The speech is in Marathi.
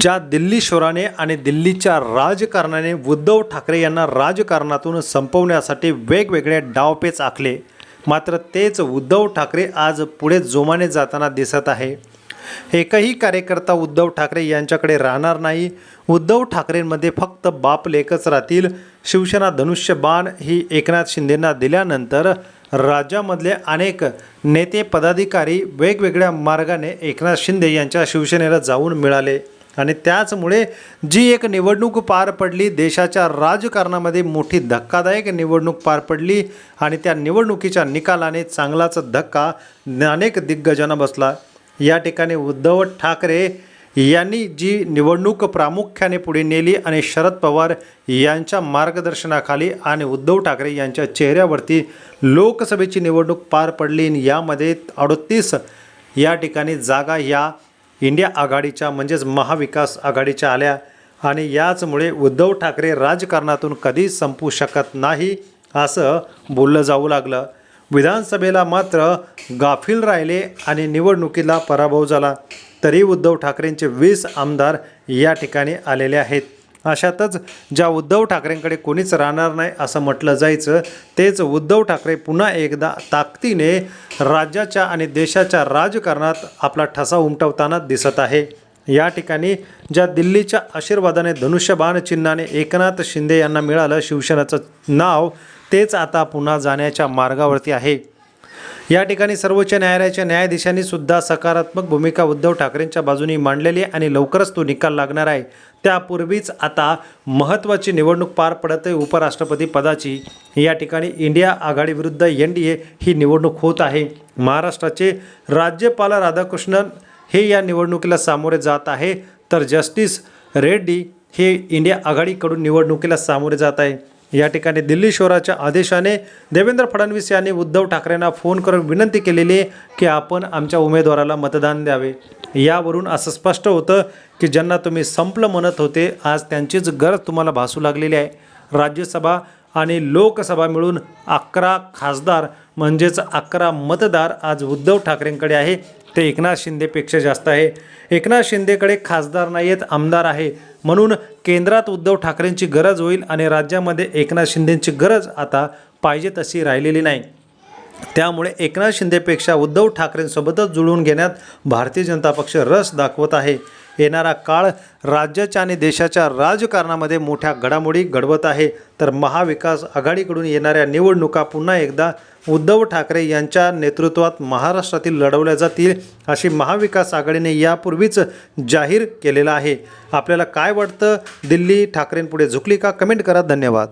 ज्या दिल्ली शोराने आणि दिल्लीच्या राजकारणाने उद्धव ठाकरे यांना राजकारणातून संपवण्यासाठी वेगवेगळे डावपेच आखले. मात्र तेच उद्धव ठाकरे आज पुढे जोमाने जाताना दिसत आहे. एकही कार्यकर्ता उद्धव ठाकरे यांच्याकडे राहणार नाही. उद्धव ठाकरेंमध्ये फक्त बाप लेखच राहतील. शिवसेना धनुष्यबाण ही एकनाथ शिंदेंना दिल्यानंतर राज्यामधले अनेक नेते पदाधिकारी वेगवेगळ्या मार्गाने एकनाथ शिंदे यांच्या शिवसेनेला जाऊन मिळाले. आणि त्याचमुळे जी एक निवडणूक पार पडली देशाच्या राजकारणामध्ये मोठी धक्कादायक निवडणूक पार पडली आणि त्या निवडणुकीच्या निकालाने चांगलाच धक्का अनेक दिग्गजांना बसला. या ठिकाणी उद्धव ठाकरे यांनी जी निवडणूक प्रामुख्याने पुढे नेली आणि शरद पवार यांच्या मार्गदर्शनाखाली आणि उद्धव ठाकरे यांच्या चेहऱ्यावरती लोकसभेची निवडणूक पार पडली आणि यामध्ये अडतीस या ठिकाणी जागा या इंडिया आघाडीच्या म्हणजेच महाविकास आघाडीच्या आल्या आणि याचमुळे उद्धव ठाकरे राजकारणातून कधी संपू शकत नाही असं बोललं जाऊ लागलं. विधानसभेला मात्र गाफील राहिले आणि निवडणुकीला पराभव झाला. तरी उद्धव ठाकरेंचे वीस आमदार या ठिकाणी आलेले आहेत. अशातच ज्या उद्धव ठाकरेंकडे कोणीच राहणार नाही असं म्हटलं जायचं तेच उद्धव ठाकरे पुन्हा एकदा ताकदीने राज्याच्या आणि देशाच्या राजकारणात आपला ठसा उमटवताना दिसत आहे. या ठिकाणी ज्या दिल्लीच्या आशीर्वादाने धनुष्यबाण चिन्हाने एकनाथ शिंदे यांना मिळालं शिवसेनेचं नाव तेच आता पुन्हा जाण्याच्या मार्गावरती आहे. या ठिकाणी सर्वोच्च न्यायालयाच्या न्यायाधीशांनी सुद्धा सकारात्मक भूमिका उद्धव ठाकरेंच्या बाजूनी मांडलेली आहे आणि लवकरच तो निकाल लागणार आहे. त्यापूर्वीच आता महत्त्वाची निवडणूक पार पडत आहे. उपराष्ट्रपती पदाची या ठिकाणी इंडिया आघाडीविरुद्ध एन डी ए ही निवडणूक होत आहे. महाराष्ट्राचे राज्यपाल राधाकृष्णन हे या निवडणुकीला सामोरे जात आहे. तर जस्टिस रेड्डी हे इंडिया आघाडीकडून निवडणुकीला सामोरे जात आहे. या ठिकाणी दिल्ली शहराच्या आदेशाने देवेंद्र फडणवीस यांनी उद्धव ठाकरेंना फोन करून विनंती केलेली आहे की आपण आमच्या उमेदवाराला मतदान द्यावे. यावरून असं स्पष्ट होतं की ज्यांना तुम्ही संपलं म्हणत होते आज त्यांचीच गरज तुम्हाला भासू लागलेली आहे. राज्यसभा आणि लोकसभा मिळून अकरा खासदार म्हणजेच अकरा मतदार आज उद्धव ठाकरेंकडे आहे. ते एकनाथ शिंदेपेक्षा जास्त आहे. एकनाथ शिंदेकडे खासदार नाही आहेत आमदार आहे. म्हणून केंद्रात उद्धव ठाकरेंची गरज होईल आणि राज्यामध्ये एकनाथ शिंदेंची गरज आता पाहिजे तशी राहिलेली नाही. त्यामुळे एकनाथ शिंदेपेक्षा उद्धव ठाकरेंसोबतच जुळवून घेण्यात भारतीय जनता पक्ष रस दाखवत आहे. येणारा काळ राज्याच्या आणि देशाच्या राजकारणामध्ये मोठ्या घडामोडी घडवत आहे. तर महाविकास आघाडीकडून येणाऱ्या निवडणुका पुन्हा एकदा उद्धव ठाकरे यांच्या नेतृत्वात महाराष्ट्रातील लढवल्या जातील अशी महाविकास आघाडीने यापूर्वीच जाहीर केलेलं आहे. आपल्याला काय वाटतं? दिल्ली ठाकरेंपुढे झुकली का? कमेंट करा. धन्यवाद.